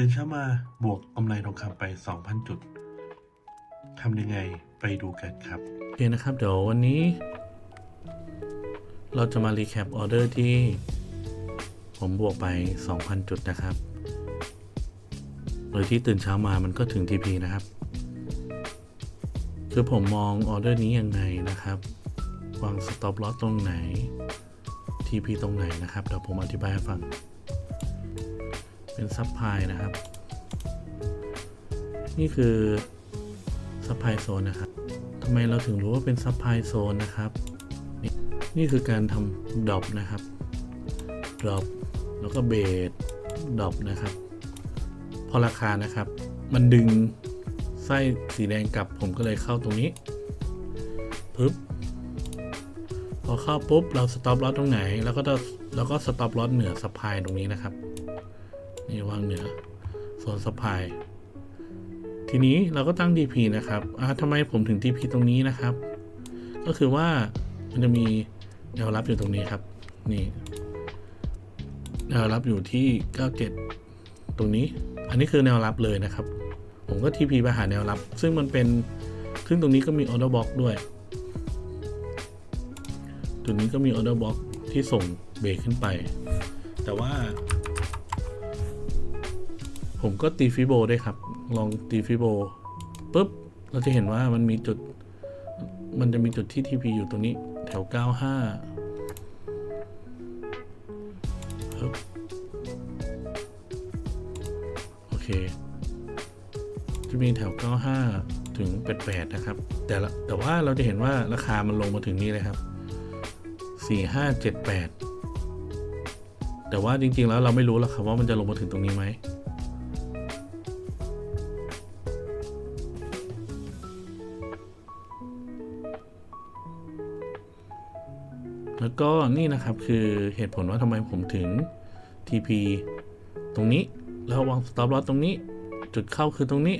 ตื่นเช้ามาบวกกำไรทองคำไป 2,000 จุดทำยังไงไปดูกันครับโอเคนะครับ เดี๋ยววันนี้ เราจะมารีแคปออเดอร์ที่ ผมบวกไป 2,000 จุดนะครับ โดยที่ตื่นเช้ามามันก็ถึง TP นะครับ คือผมมองออเดอร์นี้ยังไงนะครับวางสต็อปลอสตรงไหน TP ตรงไหนนะครับ เดี๋ยวผมอธิบายให้ฟัง เป็นซับพลายนะครับ นี่คือซับพลายโซนนะครับทำไมเราถึงรู้ว่าเป็นซับพลายโซนนะครับนี่นี่คือการทำดรอปนะครับดรอปแล้วก็เบสดรอปนะครับ พอราคานะครับ มันดึงไส้สีแดงกลับผมก็เลยเข้าตรงนี้ปึ๊บพอเข้าปุ๊บเราสต็อปลอสตรงไหน แล้วก็จะแล้วก็สต็อปลอสเหนือสปายตรงนี้นะครับ นี่วางเหนือโซนสปายทีนี้เราก็ตั้ง DP นะครับอ่าทำไมผมถึง DP ตรงนี้นะครับ ก็คือว่ามันจะมีแนวรับอยู่ตรงนี้ครับ นี่แนวรับอยู่ที่ 97 ตรงนี้ อันนี้คือแนวรับเลยนะครับ ผมก็ TP ไปหาแนวรับ ซึ่งมันเป็น ซึ่งตรงนี้ก็มี order box ด้วย ตรงนี้ก็มี order box ที่ส่งเบรกขึ้นไป แต่ว่า ผมก็ตีฟิโบได้ครับ ลองตีฟิโบปุ๊บ เราจะเห็นว่ามันมีจุด มันจะมีจุดที่ TP อยู่ตรงนี้ แถว 95ปึ๊บโอเค จะมีแถว 95 ถึง 88 นะครับ แต่ละแต่ว่าเราจะเห็นว่าราคามันลงมาถึงนี้เลยครับ 4578 แต่ว่าจริง ๆ แล้วเราไม่รู้หรอกครับว่ามันจะลงมาถึงตรงนี้ไหม แล้วก็นี่นะครับคือเหตุผลว่าทำไมผมถึง TP ตรงนี้ แล้ววาง stop loss ตรงนี้ จุดเข้าคือตรงนี้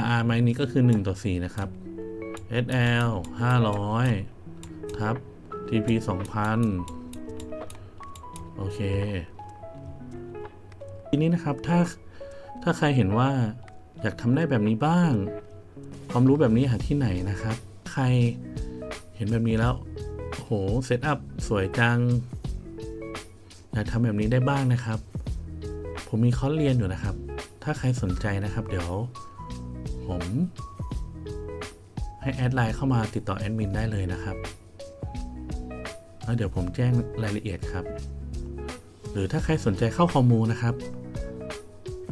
RR ไม้นี้ก็คือ 1 ต่อ 4 นะครับ SL 500 ทับ TP 2000 โอเค ทีนี้นะครับถ้าถ้าใครเห็นว่าอยากทำได้แบบนี้บ้าง ความรู้แบบนี้หาที่ไหนนะครับ ใคร เห็นแบบนี้แล้วโหเซตอัพสวยจังอยากทำแบบนี้ได้บ้างนะครับ ผมมีคอร์สเรียนอยู่นะครับ ถ้าใครสนใจนะครับ เดี๋ยว ผม ให้แอดไลน์เข้ามาติดต่อแอดมินได้เลยนะครับ แล้วเดี๋ยวผมแจ้งรายละเอียดครับ หรือถ้าใครสนใจเข้าคอมูนะครับ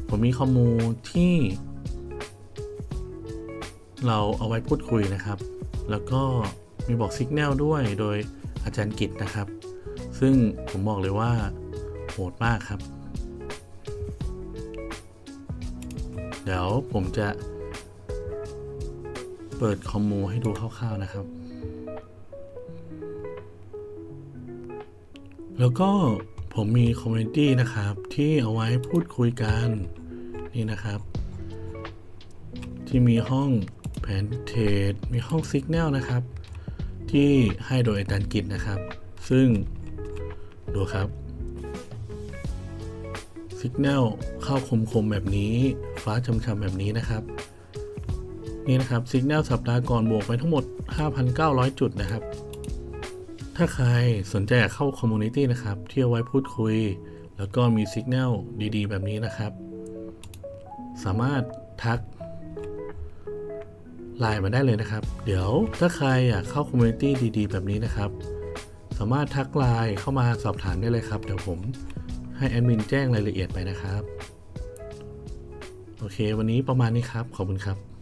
ผมมีคอมูที่ เราเอาไว้พูดคุยนะครับ แล้วก็ มีบอกสิกแนลด้วยโดยอาจารย์กิตนะครับ ซึ่งผมบอกเลยว่าโหดมากครับ เดี๋ยวผมจะ เปิดคอมมูให้ดูคร่าวๆนะครับ แล้วก็ผมมีคอมมูนิตี้นะครับ ที่เอาไว้พูดคุยกันนี่นะครับ ที่มีห้องแผนเทรดมีห้องสิกแนลนะครับ ที่ให้โดยอาจารย์กิจนะครับ ซึ่งดูครับสิกแนลเข้าคมๆแบบนี้ ฟ้าช้ำๆแบบนี้นะครับ นี่นะครับสิกแนลสัปดาห์ก่อนบวกไปทั้งหมด 5,900 จุดนะครับ ถ้าใครสนใจเข้าคอมมูนิตี้นะครับที่เอาไว้พูดคุย แล้วก็มีสิกแนลดีๆ แบบนี้นะครับ สามารถทัก ไลน์มาได้เลยนะครับ เดี๋ยวถ้าใครอยากเข้าคอมมูนิตี้ดีๆ แบบนี้นะครับ สามารถทักไลน์เข้ามาสอบถามได้เลยครับ เดี๋ยวผมให้แอดมินแจ้งรายละเอียดไปนะครับ โอเค วันนี้ประมาณนี้ครับ ขอบคุณครับ